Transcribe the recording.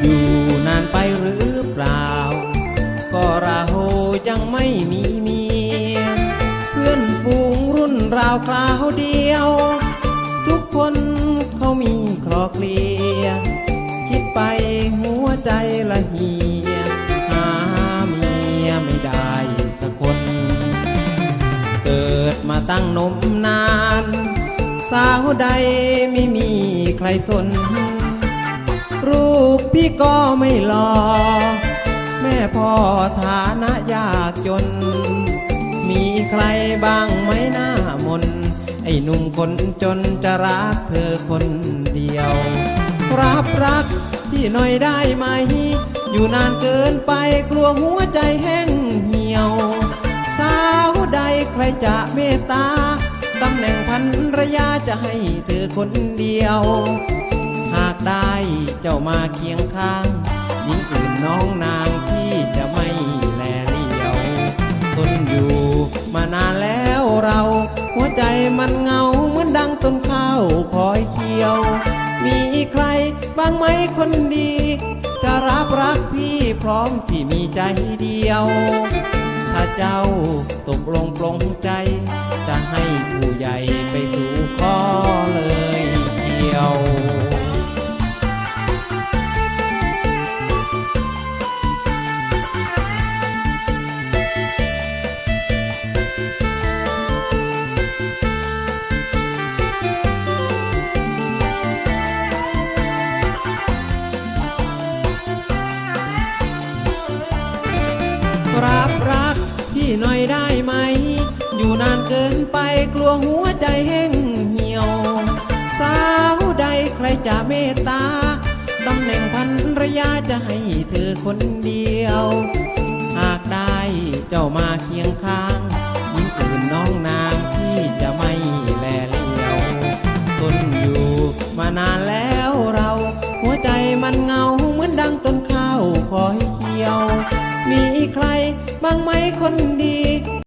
อยู่นานไปหรือเปล่า ก็ราโหยังไม่มีเมีย เพื่อนฝูงรุ่นราวคราวเดียว ทุกคนเขามีคลอกเลีย คิดไปหัวใจละเหีย หาเมียไม่ได้สักคน เกิดมาตั้งนมนาน สาวใดไม่มีใครสน รูปพี่ก็ไม่หลอแม่พ่อฐานะยากจน มีใครบ้างไหมหน้ามน ไอ้หนุ่มคนจนจะรักเธอคนเดียว รับรักที่หน่อยได้ไหม อยู่นานเกินไปกลัวหัวใจแห้งเหี่ยว สาวใดใครจะเมตตาตำแหน่งพันรยาจะให้เธอคนเดียว ได้เจ้ามาเคียงข้างหญิงอื่นน้องนางที่จะไม่แลเลียวทนอยู่มานานแล้วเรา หัวใจมันเงาเหมือนดังต้นข้าวคอยเคียว มีใครบ้างไหมคนดี จะรับรักพี่พร้อมที่มีใจเดียว ถ้าเจ้าตกลงปลงใจ จะให้ผู้ใหญ่ไปสู่ รับรัก พี่หน่อยได้ไหม อยู่นานเกินไปกลัวหัวใจแห้งเหี่ยว สาวใดใครจะเมตตาตำแหน่งพันรยาจะให้เธอคนเดียว หากได้เจ้ามาเคียงข้างหญิงอื่นน้องนางที่จะไม่แลเลียวทนอยู่มานาน